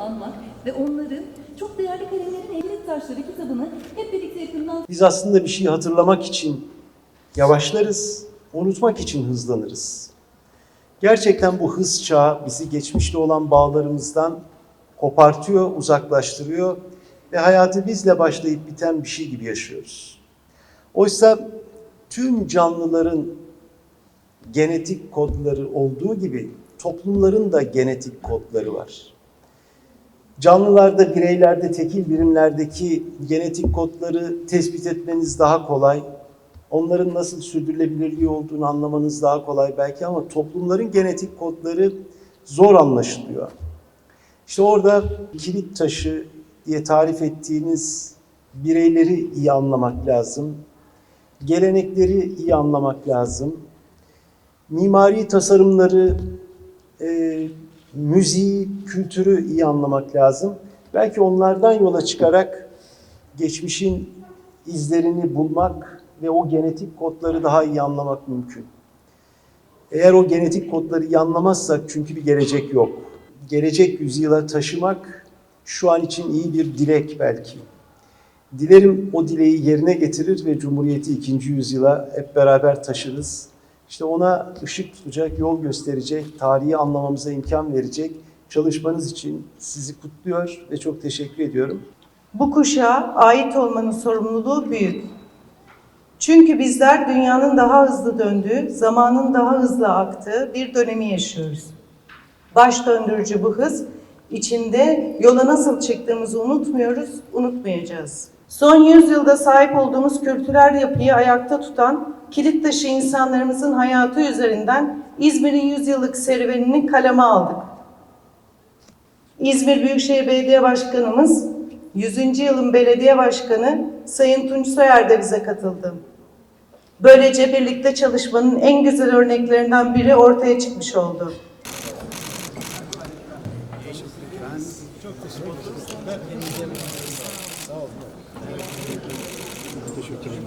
anmak ve onların çok değerli kalemlerin evlilik taşları kitabını hep birlikte yakından Biz aslında bir şeyi hatırlamak için yavaşlarız, unutmak için hızlanırız. Gerçekten bu hız çağı bizi geçmişte olan bağlarımızdan kopartıyor, uzaklaştırıyor ve hayatı bizle başlayıp biten bir şey gibi yaşıyoruz. Oysa tüm canlıların genetik kodları olduğu gibi toplumların da genetik kodları var. Canlılarda, bireylerde, tekil birimlerdeki genetik kodları tespit etmeniz daha kolay. Onların nasıl sürdürülebilirliği olduğunu anlamanız daha kolay belki ama toplumların genetik kodları zor anlaşılıyor. İşte orada kilit taşı diye tarif ettiğiniz bireyleri iyi anlamak lazım. Gelenekleri iyi anlamak lazım. Mimari tasarımları, müziği, kültürü iyi anlamak lazım. Belki onlardan yola çıkarak geçmişin izlerini bulmak ve o genetik kodları daha iyi anlamak mümkün. Eğer o genetik kodları iyi anlamazsak çünkü bir gelecek yok. Gelecek yüzyıla taşımak şu an için iyi bir dilek belki. Dilerim o dileği yerine getirir ve Cumhuriyeti ikinci yüzyıla hep beraber taşırız. İşte ona ışık tutacak, yol gösterecek, tarihi anlamamıza imkan verecek çalışmanız için sizi kutluyor ve çok teşekkür ediyorum. Bu kuşağa ait olmanın sorumluluğu büyük. Çünkü bizler dünyanın daha hızlı döndüğü, zamanın daha hızlı aktığı bir dönemi yaşıyoruz. Baş döndürücü bu hız içinde yola nasıl çıktığımızı unutmuyoruz, unutmayacağız. Son yüzyılda sahip olduğumuz kültürel yapıyı ayakta tutan kilit taşı insanlarımızın hayatı üzerinden İzmir'in yüzyıllık serüvenini kaleme aldık. İzmir Büyükşehir Belediye Başkanımız 100. yılın belediye başkanı Sayın Tunç Soyer da bize katıldı. Böylece birlikte çalışmanın en güzel örneklerinden biri ortaya çıkmış oldu. Sağ olun. Teşekkür ederim.